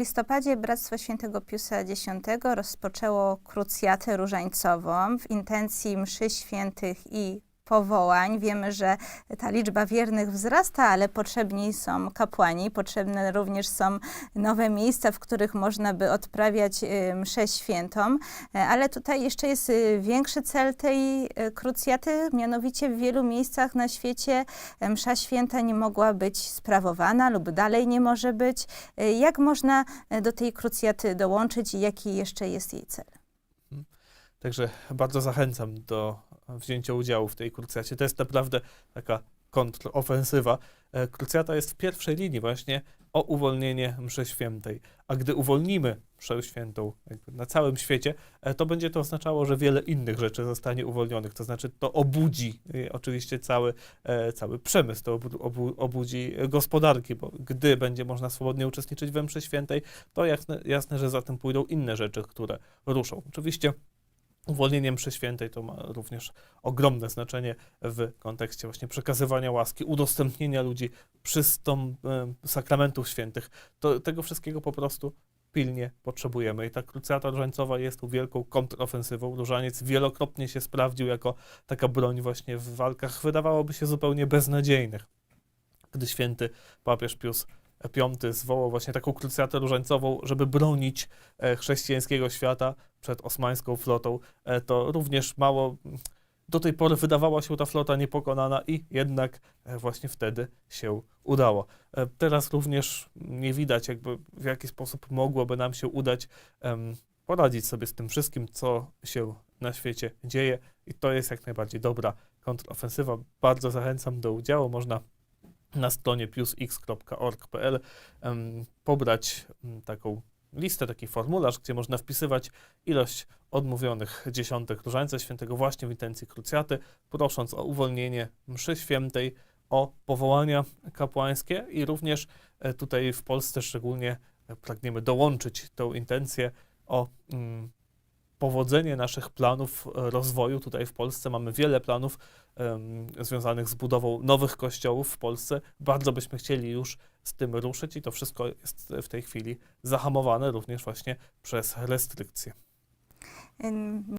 W listopadzie Bractwo Świętego Piusa X rozpoczęło krucjatę różańcową w intencji mszy świętych i powołań. Wiemy, że ta liczba wiernych wzrasta, ale potrzebni są kapłani, potrzebne również są nowe miejsca, w których można by odprawiać y, mszę świętą. E, Ale tutaj jeszcze jest y, większy cel tej y, krucjaty, mianowicie w wielu miejscach na świecie e, msza święta nie mogła być sprawowana lub dalej nie może być. E, Jak można do tej krucjaty dołączyć i jaki jeszcze jest jej cel? Także bardzo zachęcam do wzięcia udziału w tej krucjacie. To jest naprawdę taka kontrofensywa. E, Krucjata jest w pierwszej linii właśnie o uwolnienie mszy świętej. A gdy uwolnimy mszę świętą na całym świecie, e, to będzie to oznaczało, że wiele innych rzeczy zostanie uwolnionych. To znaczy to obudzi e, oczywiście cały, cały przemysł, to obu, obu, obudzi gospodarki, bo gdy będzie można swobodnie uczestniczyć we mszy świętej, to jasne, jasne, że za tym pójdą inne rzeczy, które ruszą. Oczywiście uwolnienie mszy świętej to ma również ogromne znaczenie w kontekście właśnie przekazywania łaski, udostępnienia ludzi przystąp sakramentów świętych. To, tego wszystkiego po prostu pilnie potrzebujemy. I ta krucjata różańcowa jest tu wielką kontrofensywą. Różaniec wielokrotnie się sprawdził jako taka broń właśnie w walkach, wydawałoby się zupełnie beznadziejnych. Gdy święty papież Pius V zwołał właśnie taką krucjatę różańcową, żeby bronić e, chrześcijańskiego świata przed osmańską flotą, e, to również mało do tej pory wydawała się ta flota niepokonana i jednak e, właśnie wtedy się udało. E, Teraz również nie widać jakby w jaki sposób mogłoby nam się udać poradzić sobie z tym wszystkim, co się na świecie dzieje i to jest jak najbardziej dobra kontrofensywa. Bardzo zachęcam do udziału. Można na stronie piusx.org.pl pobrać taką listę, taki formularz, gdzie można wpisywać ilość odmówionych dziesiątek różańca świętego właśnie w intencji krucjaty, prosząc o uwolnienie mszy świętej, o powołania kapłańskie i również e, tutaj w Polsce szczególnie e, pragniemy dołączyć tę intencję o mm, powodzenie naszych planów e, rozwoju. Tutaj w Polsce mamy wiele planów em, związanych z budową nowych kościołów w Polsce. Bardzo byśmy chcieli już z tym ruszyć i to wszystko jest w tej chwili zahamowane również właśnie przez restrykcje.